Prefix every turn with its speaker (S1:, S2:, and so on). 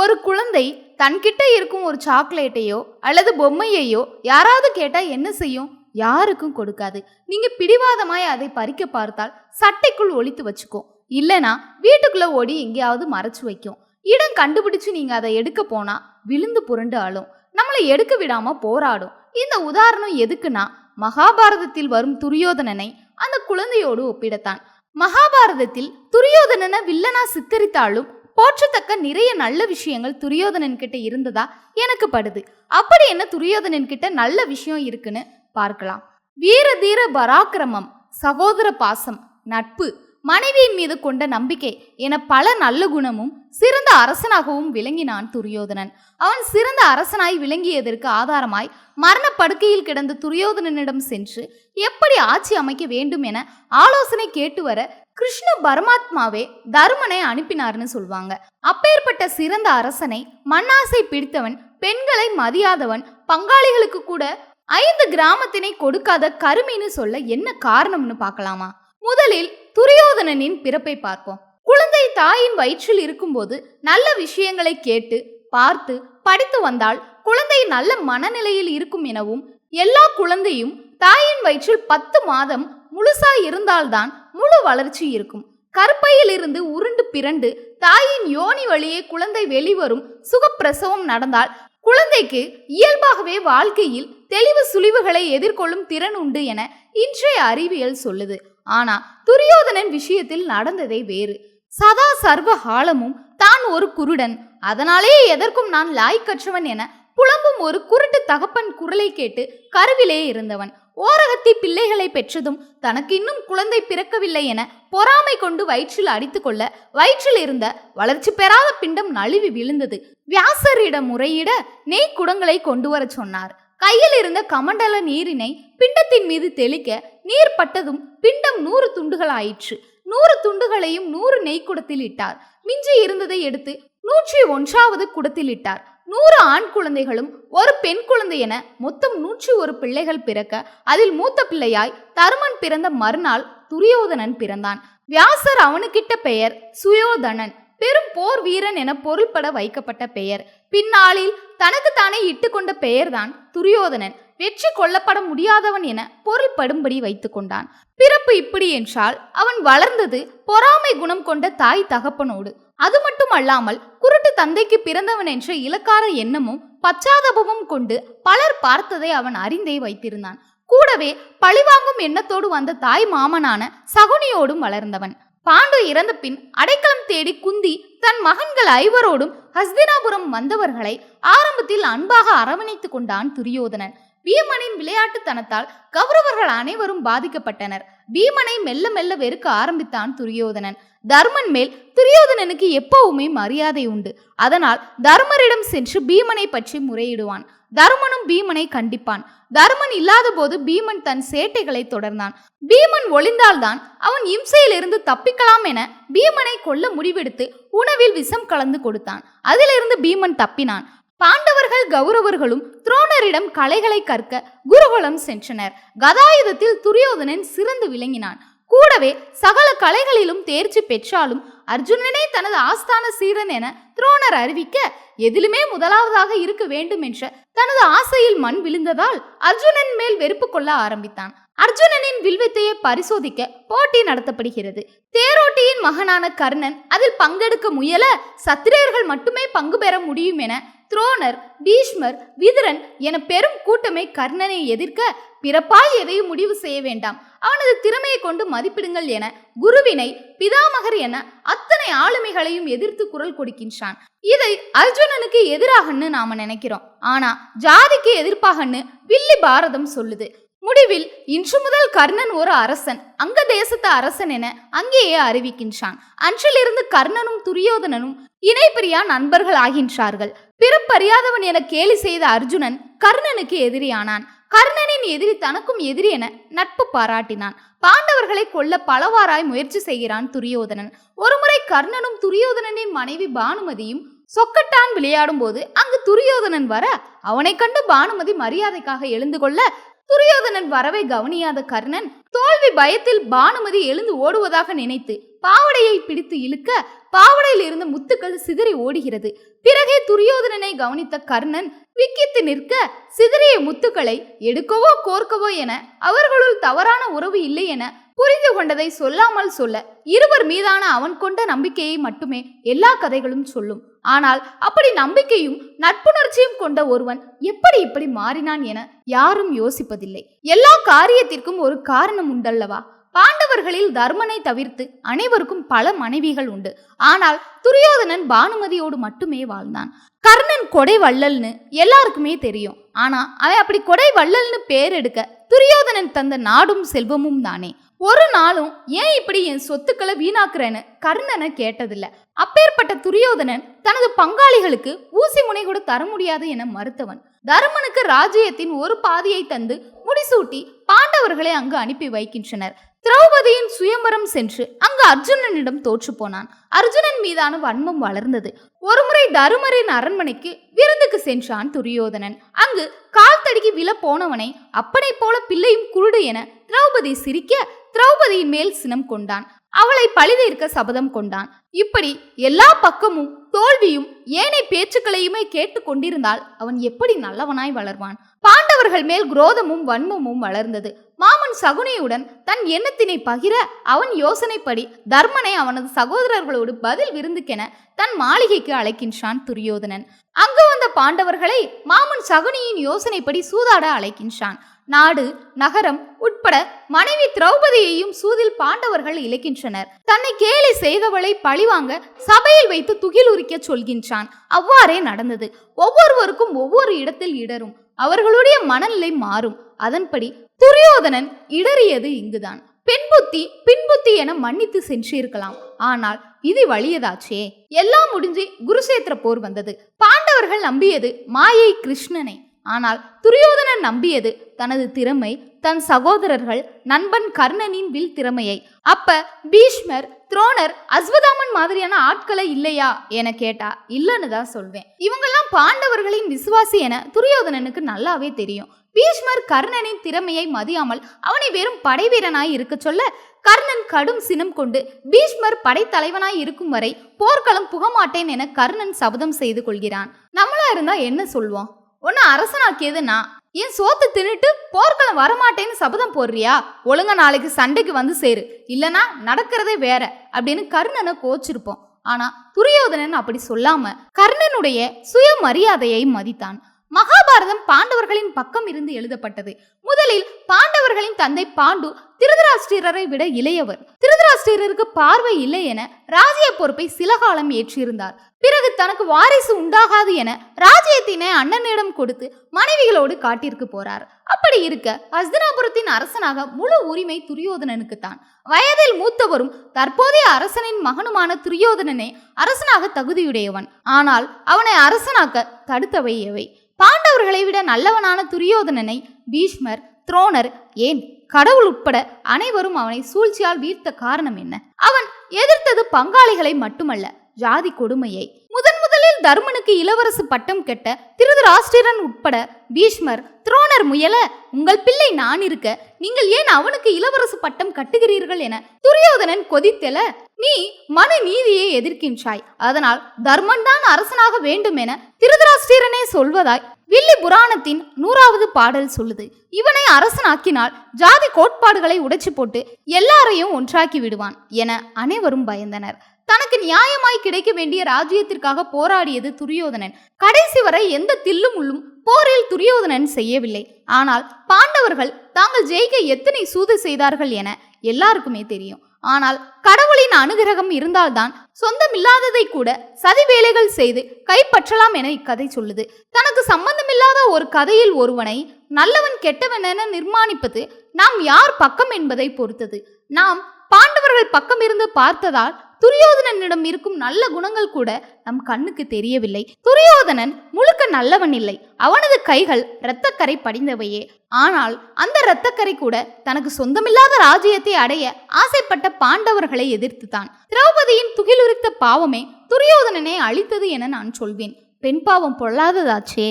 S1: ஒரு குழந்தை தன்கிட்ட இருக்கும் ஒரு சாக்லேட்டையோ அல்லது பொம்மையையோ யாராவது கேட்டால் என்ன செய்யும்? யாருக்கும் கொடுக்காது. நீங்கள் பிடிவாதமாய் அதை பறிக்க பார்த்தால் சட்டைக்குள் ஒழித்து வச்சுக்கும். இல்லைனா வீட்டுக்குள்ளே ஓடி எங்கேயாவது மறைச்சு வைக்கும். இடம் கண்டுபிடிச்சு நீங்கள் அதை எடுக்க போனால் விழுந்து புரண்டு ஆளும். நம்மளை எடுக்க விடாமல் போராடும். இந்த உதாரணம் எதுக்குன்னா மகாபாரதத்தில் வரும் துரியோதனனை அந்த குழந்தையோடு ஒப்பிடத்தான். மகாபாரதத்தில் துரியோதனனை வில்லனா சித்தரித்தாலும் போற்றத்தக்க நிறைய நல்ல விஷயங்கள் துரியோதனன் கிட்ட இருந்ததா எனக்கு படுது. அப்படி என்ன துரியோதனன் கிட்ட நல்ல விஷயம் இருக்குன்னு பார்க்கலாம். வீர தீர பராக்கிரமம் சகோதர பாசம் நட்பு மனைவியின் மீது கொண்ட நம்பிக்கை என பல நல்ல குணமும் சிறந்த அரசனாகவும் விளங்கினான் துரியோதனன். அவன் சிறந்த அரசனாய் விளங்கியதற்கு ஆதாரமாய் மரணப்படுக்கையில் கிடந்த துரியோதனனிடம் சென்று எப்படி ஆட்சி அமைக்க வேண்டும் என ஆலோசனை கேட்டு வர கிருஷ்ண பரமாத்மாவே தருமனை அனுப்பினார்னு சொல்வாங்க. அப்பேற்பட்ட சிறந்த அரசனை மண்ணாசை பிடித்தவன் பெண்களை மதியாதவன் பங்காளிகளுக்கு கூட ஐந்து கிராமத்தினை கொடுக்காத கருமின்னு சொல்ல என்ன காரணம்னு பார்க்கலாமா? முதலில் துரியோதனனின் பிறப்பை பார்ப்போம். குழந்தை தாயின் வயிற்றில் இருக்கும்போது நல்ல விஷயங்களை கேட்டு பார்த்து படித்து வந்தால் குழந்தை நல்ல மனநிலையில் இருக்கும் எனவும் எல்லா குழந்தையும் தாயின் வயிற்றில் பத்து மாதம் முழுசா இருந்தால்தான் முழு வளர்ச்சி இருக்கும். கருப்பையிலிருந்து உருண்டு பிறண்டு தாயின் யோனி வழியே குழந்தை வெளிவரும் சுகப்பிரசவம் நடந்தால் குழந்தைக்கு இயல்பாகவே வாழ்க்கையில் தெளிவு சுழிவுகளை எதிர்கொள்ளும் திறன் உண்டு என இன்றைய அறிவியல் சொல்லுது. ஆனா துரியோதனன் விஷயத்தில் நடந்ததே வேறு. சதா சர்வ காலமும் தான் ஒரு குருடன். அதனாலே எதற்கும் நான் லாய்க்கற்றவன் என புலம்பும் ஒரு குருட்டு தகப்பன் குரலை கேட்டு கருவிலே இருந்தவன். ஓரகத்தி பிள்ளைகளை பெற்றதும் தனக்கு இன்னும் குழந்தை பிறக்கவில்லை என பொறாமை கொண்டு வயிற்றில் அடித்துக்கொள்ள வயிற்றில் இருந்த வளர்ச்சி பெறாத பிண்டம் நழுவி விழுந்தது. வியாசரிடம் முறையிட நெய் குடங்களை கொண்டு வரச் சொன்னார். கையில் இருந்த கமண்டல நீரினை பிண்டத்தின் மீது தெளிக்க நீர் பட்டதும் பிண்டம் நூறு துண்டுகள் ஆயிற்று நூறு துண்டுகளையும் நூறு நெய் குடத்தில் இட்டார். மிஞ்சி இருந்ததை எடுத்து நூற்றி ஒன்றாவது குடத்தில் இட்டார். நூறு ஆண் குழந்தைகளும் ஒரு பெண் குழந்தை என மொத்தம் நூற்றி ஒரு பிள்ளைகள் பிறக்க அதில் மூத்த பிள்ளையாய் தருமன் பிறந்த மறுநாள் துரியோதனன் பிறந்தான். வியாசர் அவனுக்கிட்ட பெயர் சுயோதனன். பெரும் போர் வீரன் என பொருள்பட வைக்கப்பட்ட பெயர். பின்னாளில் தனக்குத்தானே இட்டுக்கொண்ட பெயர்தான் துரியோதனன். வெற்றி கொள்ளப்பட முடியாதவன் என பொருள்படும்படி வைத்து கொண்டான். பிறப்பு இப்படி என்றால் அவன் வளர்ந்தது பொறாமை குணம் கொண்ட தாய் தகப்பனோடு. அது மட்டுமல்லாமல் குருட்டு தந்தைக்கு பிறந்தவன் என்ற இலக்கார எண்ணமும் பச்சாதபமும் கொண்டு பலர் பார்த்ததை அவன் அறிந்தே வைத்திருந்தான். கூடவே பழிவாங்கும் எண்ணத்தோடு வந்த தாய் மாமனான சகுனியோடும் வளர்ந்தவன். பாண்டு இறந்த பின் அடைக்கலம் தேடி குந்தி தன் மகன்கள் ஐவரோடும் ஹஸ்தினாபுரம் வந்தவர்களை ஆரம்பத்தில் அன்பாக அரவணைத்துக் கொண்டான் துரியோதனன். பீமனின் விளையாட்டுத்தனத்தால் கௌரவர்கள் அனைவரும் பாதிக்கப்பட்டனர். பீமனை மெல்ல மெல்ல வெறுக்க ஆரம்பித்தான் துரியோதனன். தர்மன் மேல் துரியோதனனுக்கு எப்பவுமே மரியாதை உண்டு. அதனால் தர்மரிடம் சென்று பீமனை பற்றி முறையிடுவான். தருமனும் பீமனை கண்டிப்பான். தருமன் இல்லாத போது பீமன் தன் சேட்டைகளை தொடர்ந்தான். பீமன் ஒளிந்தால்தான் அவன் இம்சையிலிருந்து தப்பிக்கலாம் என பீமனை கொல்ல முடிவெடுத்து உணவில் விஷம் கலந்து கொடுத்தான். அதிலிருந்து பீமன் தப்பினான். பாண்டவர்கள் கௌரவர்களும் துரோணரிடம் கலைகளை கற்க குருகுலம் சென்றனர். கதாயுதத்தில் துரியோதனன் சிறந்து விளங்கினான். கூடவே சகல கலைகளிலும் தேர்ச்சி பெற்றாலும் அர்ஜுனனே தனது ஆஸ்தான சீரன் என துரோணர் அறிவிக்க எதிலுமே முதலாவதாக இருக்க வேண்டும் என்ற தனது ஆசையில் மண் விழுந்ததால் அர்ஜுனன் மேல் வெறுப்பு கொள்ள ஆரம்பித்தான். அர்ஜுனனின் வில்வித்தையை பரிசோதிக்க போட்டி நடத்தப்படுகிறது. தேரோட்டியின் மகனான கர்ணன் அதில் பங்கெடுக்க முயல சத்திரியர்கள் மட்டுமே பங்கு பெற முடியும் என துரோணர் பீஷ்மர் விதுரன் என பெரும் கூட்டமை கர்ணனை எதிர்க்க பிறப்பால் எதையும் முடிவு செய்ய வேண்டாம். அவனது திறமையை கொண்டு மதிப்பிடுங்கள் என குருவினை பிதாமகர் என அத்தனை ஆளுமைகளையும் எதிர்த்து குரல் கொடுக்கின்றான். இதை அர்ஜுனனுக்கு எதிராகன்னு நாம நினைக்கிறோம். ஆனா ஜாதிக்கு எதிர்ப்பாகன்னு வில்லி பாரதம் சொல்லுது. முடிவில் இன்று முதல் கர்ணன் ஒரு அரசன் அங்க தேசத்து அரசன் என அங்கேயே அறிவிக்கின்றான். அன்றிலிருந்து கர்ணனும் துரியோதனனும் இணைப்பிரியா நண்பர்கள் ஆகின்றார்கள். பிறப்பறியாதவன் என கேலி செய்த அர்ஜுனன் கர்ணனுக்கு எதிரியானான். கர்ணனின் எதிரி தனக்கும் எதிரி என நட்பு பாராட்டினான். பாண்டவர்களை கொல்ல பலவாறாய் முயற்சி செய்கிறான் துரியோதனன். ஒருமுறை கர்ணனும் துரியோதனனின் மனைவி பானுமதியும் சொக்கட்டான் விளையாடும் போது அங்கு துரியோதனன் வர அவனை கண்டு பானுமதி மரியாதைக்காக எழுந்து கொள்ள துரியோதனன் வரவை கவனியாத கர்ணன் தோல்வி பயத்தில் பானுமதி எழுந்து ஓடுவதாக நினைத்து பாவடையை பிடித்து இழுக்க பாவடையில் இருந்து முத்துக்கள் சிதறி ஓடுகிறது. பிறகே துரியோதனனை கவனித்த கர்ணன் விக்கித்து நிற்க சிதறிய முத்துக்களை எடுக்கவோ கோர்க்கவோ என அவர்களுள் தவறான உறவு இல்லை என புரிந்து கொண்டதை சொல்லாமல் சொல்ல இருவர் மீதான அவன் கொண்ட நம்பிக்கையை மட்டுமே எல்லா கதைகளும் சொல்லும். ஆனால் அப்படி நம்பிக்கையும் நட்புணர்ச்சியும் கொண்ட ஒருவன் எப்படி இப்படி மாறினான் என யாரும் யோசிப்பதில்லை. எல்லா காரியத்திற்கும் ஒரு காரணம் உண்டல்லவா? பாண்டவர்களில் தர்மனை தவிர்த்து அனைவருக்கும் பல மனைவிகள் உண்டு. ஆனால் துரியோதனன் பானுமதியோடு மட்டுமே வாழ்ந்தான். கர்ணன் கொடை வள்ளல்னு எல்லாருக்குமே தெரியும். ஆனா அவன் அப்படி கொடை வள்ளல்னு பேர் எடுக்க துரியோதனன் தந்த நாடும் செல்வமும் தானே. ஒரு நாளும் ஏன் இப்படி என் சொத்துக்களை வீணாக்குறேன்னு கர்ணனை கேட்டதில்ல. அப்பேற்பட்ட துரியோதனன் தனது பங்காளிகளுக்கு ஊசி முனை கூட தர முடியாது என மறுத்தவன். தருமனுக்கு ராஜ்யத்தின் ஒரு பாதியை தந்து முடிசூட்டி பாண்டவர்களை அங்கு அனுப்பி வைக்கின்றனர். திரௌபதியின் சுயம்பரம் சென்று அங்கு அர்ஜுனனிடம் தோற்று போனான். அர்ஜுனன் மீதான வன்மம் வளர்ந்தது. ஒருமுறை தருமரின் அரண்மனைக்கு விருந்துக்கு சென்றான் துரியோதனன். அங்கு கால் தடுக்கி விழ போனவனை அப்பனை போல பிள்ளையும் குருடு என திரௌபதி சிரிக்க திரௌபதியின் மேல் சினம் கொண்டான். அவளை பழிதீர்க்க சபதம் கொண்டான். இப்படி எல்லா பக்கமும் தோல்வியும் ஏனை பேச்சுக்களையுமே கேட்டு கொண்டிருந்தால் அவன் எப்படி நல்லவனாய் வளர்வான்? பாண்டவர்கள் மேல் குரோதமும் வன்மமும் வளர்ந்தது. மாமன் சகுனியுடன் தன் எண்ணத்தினை பகிர அவன் யோசனைப்படி தர்மனை அவனது சகோதரர்களோடு பதில் விருந்துக்கென தன் மாளிகைக்கு அழைக்கின்றான் துரியோதனன். அங்கு வந்த பாண்டவர்களை மாமன் சகுனியின் யோசனைப்படி சூதாட அழைக்கின்றான். நாடு நகரம் உட்பட மனைவி திரௌபதியையும் சூதில் பாண்டவர்கள் இழைக்கின்றனர். தன்னை கேலி செய்தவளை பழிவாங்க சபையில் வைத்து துகில் உரிக்க சொல்கின்றான். அவ்வாறே நடந்தது. ஒவ்வொருவருக்கும் ஒவ்வொரு இடத்தில் இடரும். அவர்களுடைய மனநிலை மாறும். அதன்படி துரியோதனன் இடறியது இங்குதான். பெண்புத்தி பின்புத்தி என மன்னித்து சென்றிருக்கலாம். ஆனால் இது வழியதாச்சே எல்லாம் முடிஞ்சு குருசேத்திர போர் வந்தது. பாண்டவர்கள் நம்பியது மாயை கிருஷ்ணனை. ஆனால் துரியோதனன் நம்பியது தனது திறமை தன் சகோதரர்கள் நண்பன் கர்ணனின் வில் திறமையை. அப்ப பீஷ்மர் துரோணர் அஸ்வதாமன் மாதிரியான ஆட்களை இல்லையா என கேட்டா இல்லைன்னு தான் சொல்வேன். இவங்கெல்லாம் பாண்டவர்களின் விசுவாசி என துரியோதனனுக்கு நல்லாவே தெரியும். பீஷ்மர் கர்ணனின் திறமையை மதியாமல் அவனை வெறும் படைவீரனாய் இருக்க சொல்ல கர்ணன் கடும் சினம் கொண்டு பீஷ்மர் படைத்தலைவனாய் இருக்கும் வரை போர்க்களம் புகமாட்டேன் என கர்ணன் சபதம் செய்து கொள்கிறான். நம்மளா இருந்தா என்ன சொல்வோம்? உன்னை அரசனாக்கு எதுனா என் சோத்து தின்னுட்டு போர்க்களம் வரமாட்டேன்னு சபதம் போடுறியா? ஒழுங்கா நாளைக்கு சண்டைக்கு வந்து சேரு. இல்லனா நடக்கிறதே வேற அப்படின்னு கர்ணனை கோச்சிருப்போம். ஆனா துரியோதனன் அப்படி சொல்லாம கர்ணனுடைய சுயமரியாதையை மதித்தான். மகாபாரதம் பாண்டவர்களின் பக்கம் இருந்து எழுதப்பட்டது. முதலில் பாண்டவர்களின் தந்தை பாண்டு திருதராஷ்டிரரை விட இளையவர். திருதராஷ்டிரருக்கு பார்வை இல்லை என ராஜ்ய பொறுப்பை சில காலம் ஏற்றிருந்தார் பிறகு தனக்கு வாரிசு உண்டாகாது என ராஜ்யத்தினை அண்ணனிடம் கொடுத்து மனைவிகளோடு காட்டிற்கு போறார். அப்படி இருக்க ஹஸ்தினாபுரத்தின் அரசனாக முழு உரிமை துரியோதனனுக்கு தான் வயதில் மூத்தவரும் தற்போதைய அரசனின் மகனுமான துரியோதனனே அரசனாக தகுதியுடையவன். ஆனால் அவனை அரசனாக்க தடுத்தவை எவை. பாண்டவர்களை விட நல்லவனான துரியோதனனை பீஷ்மர் துரோணர் ஏன் கடவுள் உட்பட அனைவரும் அவனை சூழ்ச்சியால் வீழ்த்த காரணம் என்ன? அவன் எதிர்த்தது பங்காளிகளை மட்டுமல்ல ஜாதி கொடுமையை. முதன் முதலில் தர்மனுக்கு இளவரசு பட்டம் கெட்ட திருதராஷ்டிரன் உட்பட பீஷ்மர் துரோணர் முயல உங்கள் பிள்ளை நான் இருக்க நீங்கள் ஏன் அவனுக்கு இளவரசு பட்டம் கட்டுகிறீர்கள் என துரியோதனன் கொதித்தெல நீ மன நீதியை எதிர்க்கின்றாய். அதனால் தர்மன் தான் அரசனாக வேண்டும் என திருதராஷ்டிரனே சொல்வதாய் வில்லி புராணத்தின் நூறாவது பாடல் சொல்லுது. இவனை அரசனாக்கினால் ஜாதி கோட்பாடுகளை உடைச்சு போட்டு எல்லாரையும் ஒன்றாக்கி விடுவான் என அனைவரும் பயந்தனர். தனக்கு நியாயமாய் கிடைக்க வேண்டிய ராஜ்யத்திற்காக போராடியது துரியோதனன். கடைசி வரை எந்த தில்லும் உள்ளும் போரில் துரியோதனன் செய்யவில்லை. ஆனால் பாண்டவர்கள் தாங்கள் ஜெயிக்க எத்தனை சூது செய்தார்கள் என எல்லாருக்குமே தெரியும். ஆனால் கடவுளின் அனுகிரகம் இருந்தால்தான் சொந்தமில்லாததை கூட சதி வேலைகள் செய்து கைப்பற்றலாம் என இக்கதை சொல்லுது. தனக்கு சம்பந்தமில்லாத ஒரு கதையில் ஒருவனை நல்லவன் கெட்டவன் என நிர்மாணிப்பது நாம் யார் பக்கம் என்பதை பொறுத்தது. நாம் பாண்டவர்கள் பக்கம் இருந்து பார்த்ததால் துரியோதனனிடம் இருக்கும் நல்ல குணங்கள் கூட நம் கண்ணுக்கு தெரியவில்லை. துரியோதனன் முழுக்க நல்லவன் இல்லை. அவனது கைகள் இரத்தக்கரை படிந்தவையே. ஆனால் அந்த இரத்தக்கரை கூட தனக்கு சொந்தமில்லாத ராஜ்யத்தை அடைய ஆசைப்பட்ட பாண்டவர்களை எதிர்த்துதான் திரௌபதியின் துகிலுரித்த பாவமே துரியோதனனை அழித்தது என நான் சொல்வேன். பெண் பாவம் பொல்லாததாச்சே.